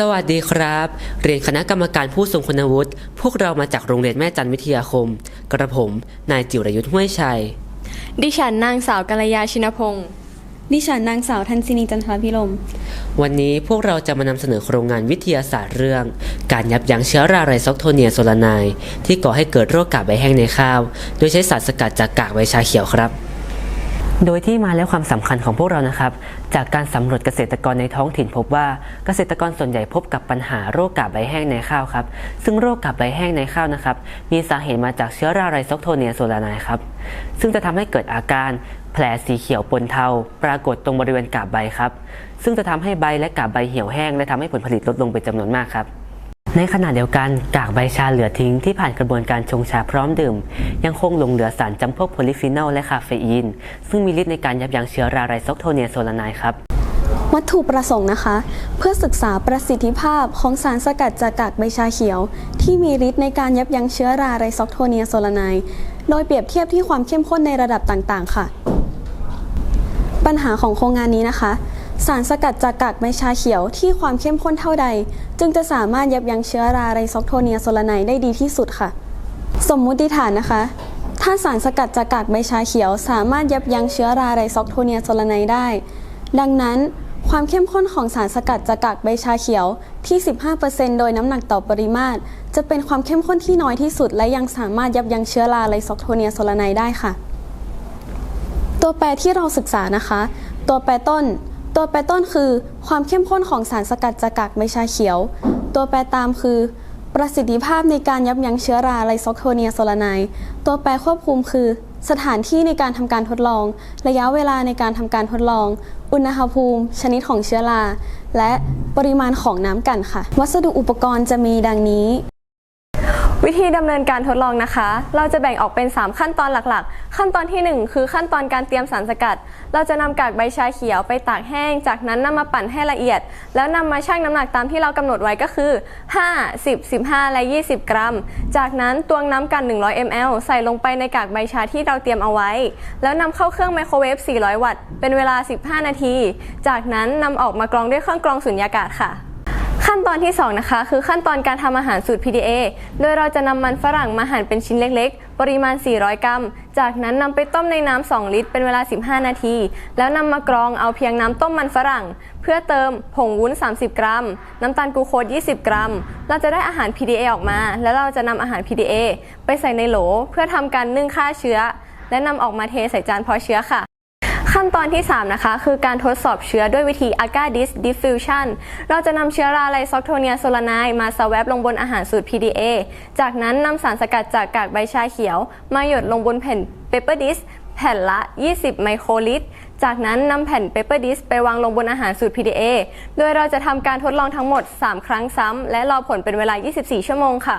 สวัสดีครับ เรียนคณะกรรมการผู้ทรงคุณวุฒิ พวกเรามาจากโรงเรียนแม่จันวิทยาคม กระผม นายจิรยุทธ์ห้วยชัย ดิฉันนางสาวกัลยาชินพงศ์ดิฉันนางสาวทันซินีจันทรพิรมวันนี้พวกเราจะมานำเสนอโครงงานวิทยาศาสตร์เรื่อง การยับยั้งเชื้อราไรซอกโทเนียโซลาไนด์ที่ก่อให้เกิดโรคกาบใบแห้งในข้าว โดยใช้สารสกัดจากกากใบชาเขียวครับ โดยที่มาและความสำคัญของพวกเรานะครับ จากการสำรวจเกษตรกรในท้องถิ่นพบว่าเกษตรกรส่วนใหญ่พบกับปัญหาโรคกาบใบแห้งในข้าวครับ ซึ่งโรคกาบใบแห้งในข้าวนะครับ มีสาเหตุมาจากเชื้อราไรซอกโทเนียโซลานด์ครับ ซึ่งจะทำให้เกิดอาการแผลสีเขียวปนเทา ปรากฏตรงบริเวณกาบใบครับ ซึ่งจะทำให้ใบและกาบใบเหี่ยวแห้งและทำให้ผลผลิตลดลงเป็นจำนวนมากครับ ในขณะเดียวกันกากใบชาเหลือทิ้งที่ผ่านกระบวนการชงชาพร้อมดื่ม ยังคงหลงเหลือสารจำพวกโพลิฟีนอลและคาเฟอีน ซึ่งมีฤทธิ์ในการยับยั้งเชื้อราไรซอกโทเนียโซลานด์ครับวัตถุประสงค์นะคะ เพื่อศึกษาประสิทธิภาพของสารสกัดจากกากใบชาเขียว ที่มีฤทธิ์ในการยับยั้งเชื้อราไรซอกโทเนียโซลานด์โดยเปรียบเทียบที่ความเข้มข้นในระดับต่างๆ ค่ะ ปัญหาของโครงงานนี้นะคะ สารสกัดจากกากใบชาเขียวที่ความเข้มข้นเท่าใด จึงจะสามารถยับยั้งเชื้อราไรซอกโทเนียโซลาไนได้ดีที่สุดค่ะ สมมุติฐานนะคะ ถ้าสารสกัดจากกากใบชาเขียว สามารถยับยั้งเชื้อราไรซอกโทเนียโซลาไนได้ ดังนั้นความเข้มข้นของสารสกัดจากกากใบชาเขียวที่ 15%โดยน้ำหนักต่อปริมาตร จะเป็นความเข้มข้นที่น้อยที่สุด และยังสามารถยับยั้งเชื้อราไรซอกโทเนียโซลาไนได้ค่ะ ตัวแปรที่เราศึกษานะคะ ตัวแปรต้น ตัวแปรต้นคือความเข้มข้นของสารสกัดจากกากใบชาเขียว ตัวแปรตามคือ ประสิทธิภาพในการยับยั้งเชื้อราไลซอกโทเนียโซลานด์ตัวแปรควบคุมคือ สถานที่ในการทำการทดลอง ระยะเวลาในการทำการทดลอง อุณหภูมิ ชนิดของเชื้อรา และปริมาณของน้ำกันค่ะ วัสดุอุปกรณ์จะมีดังนี้ วิธีดำเนินการทดลองนะคะ เราจะแบ่งออกเป็น 3 ขั้นตอนหลักๆ ขั้นตอนทีหนึ่1 คือขั้นตอนการเตรียมสารสกัด เราจะนำกากใบชาเขียวไปตากแห้ง จากนั้นนำมาปั่นให้ละเอียด แล้วนำมาชั่งน้ำหนักตามที่เรากำหนดไว้ก็คือ 5 10 15 และ 20 กรัม จากนั้นตวงน้ำกัน 100 ml ใส่ลงไปในกากใบชาที่เราเตรียมเอาไว้ แล้วนำเข้าเครื่องไมโครเวฟ 400 วัตต์ เป็นเวลา 15 นาที จากนั้นนำออกมากรองด้วยเครื่องกรองสุญญากาศค่ะ ขั้นตอนที่ 2 นะคะ คือขั้นตอนการทำอาหารสูตร PDA โดยเราจะนำมันฝรั่งมาหั่นเป็นชิ้นเล็ก ๆ ปริมาณ 400 กรัม จากนั้นนำไปต้มในน้ำ 2 ลิตร เป็นเวลา 15 นาที แล้วนำมากรองเอาเพียงน้ำต้มมันฝรั่ง เพื่อเติมผงวุ้น 30 กรัม น้ำตาลกูโคส20 กรัม เราจะได้อาหาร PDA ออกมา แล้วเราจะนำอาหาร PDA ไปใส่ในโหล เพื่อทำการนึ่งฆ่าเชื้อ และนำออกมาเทใส่จานเพาะเชื้อค่ะ ขั้นตอนที่ 3 นะคะ คือการทดสอบเชื้อด้วยวิธี Agar-Dis diffusion เราจะนำเชื้อราไลซอกโทเนียโซลานด์มาสแวบลงบนอาหารสูตร PDA จากนั้นนำสารสกัดจากกากใบชาเขียว มาหยดลงบนแผ่น Paper Disc แผ่นละ 20 ไมโครลิตร จากนั้นนำแผ่น Paper Disc ไปวางลงบนอาหารสูตร PDA โดยเราจะทำการทดลองทั้งหมด 3 ครั้งซ้ำและรอผลเป็นเวลา 24 ชั่วโมงค่ะ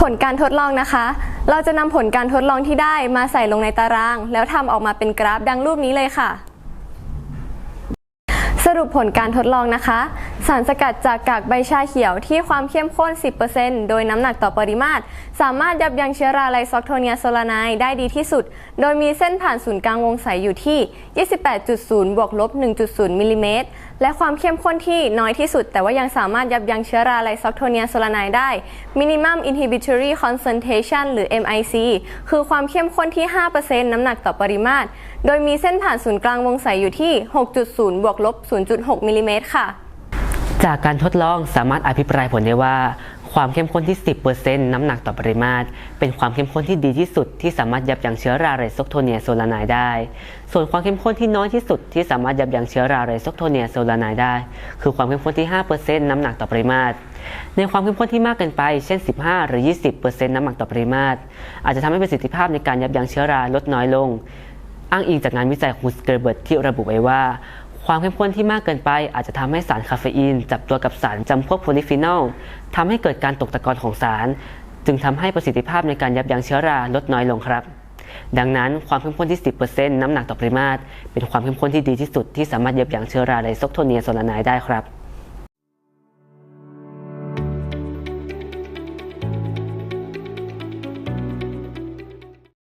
ผลการทดลองนะคะ เราจะนำผลการทดลองที่ได้มาใส่ลงในตาราง แล้วทำออกมาเป็นกราฟดังรูปนี้เลยค่ะ สรุปผลการทดลองนะคะ สารสกัดจากกากใบชาเขียวที่ความเข้มข้น 10%โดยน้ำหนักต่อปริมาตร สามารถยับยั้งเชื้อราไลซอกโทเนียโซลานด์ได้ดีที่สุด โดยมีเส้นผ่านศูนย์กลางวงใสอยู่ที่ 28.0 บวกลบ 1.0 มิลลิเมตร และความเข้มข้นที่น้อยที่สุด แต่ว่ายังสามารถยับยั้งเชื้อราไลซอกโทเนียโซลานด์ได้ Minimum Inhibitory Concentration หรือ MIC คือความเข้มข้นที่ 5%น้ำหนักต่อปริมาตร โดยมีเส้นผ่านศูนย์กลางวงใสอยู่ที่ 6.0 บวกลบ 0.6 มิลลิเมตรค่ะ จากการทดลองสามารถอภิปรายผลได้ว่า ความเข้มข้นที่ 10%น้ำหนักต่อปริมาตร เป็นความเข้มข้นที่ดีที่สุดที่สามารถยับยั้งเชื้อราไรซอกโทเนียโซลานด์ได้ ส่วนความเข้มข้นที่น้อยที่สุดที่สามารถยับยั้งเชื้อราไรซอกโทเนียโซลานด์ได้ คือความเข้มข้นที่ 5%น้ำหนักต่อปริมาตรในความเข้มข้นที่มากเกินไป เช่น 15 หรือ 20%น้ำหนักต่อปริมาตร อาจจะทำให้ประสิทธิภาพในการยับยั้งเชื้อราลดน้อยลง อ้างอิงจากงานวิจัยของคุณสเกอร์เบิร์ตที่ระบุไว้ว่า ความเข้มข้นที่มากเกินไปอาจจะทำให้สารคาเฟอีน จับตัวกับสารจำพวกโพลิฟีนอลทำให้เกิดการตกตะกอนของสาร จึงทำให้ประสิทธิภาพในการยับยั้งเชื้อราลดน้อยลงครับ ดังนั้นความเข้มข้นที่ 10%น้ำหนักต่อปริมาตร เป็นความเข้มข้นที่ดีที่สุดที่สามารถยับยั้งเชื้อราไลซอกโทเนียโซลานด์ได้ครับ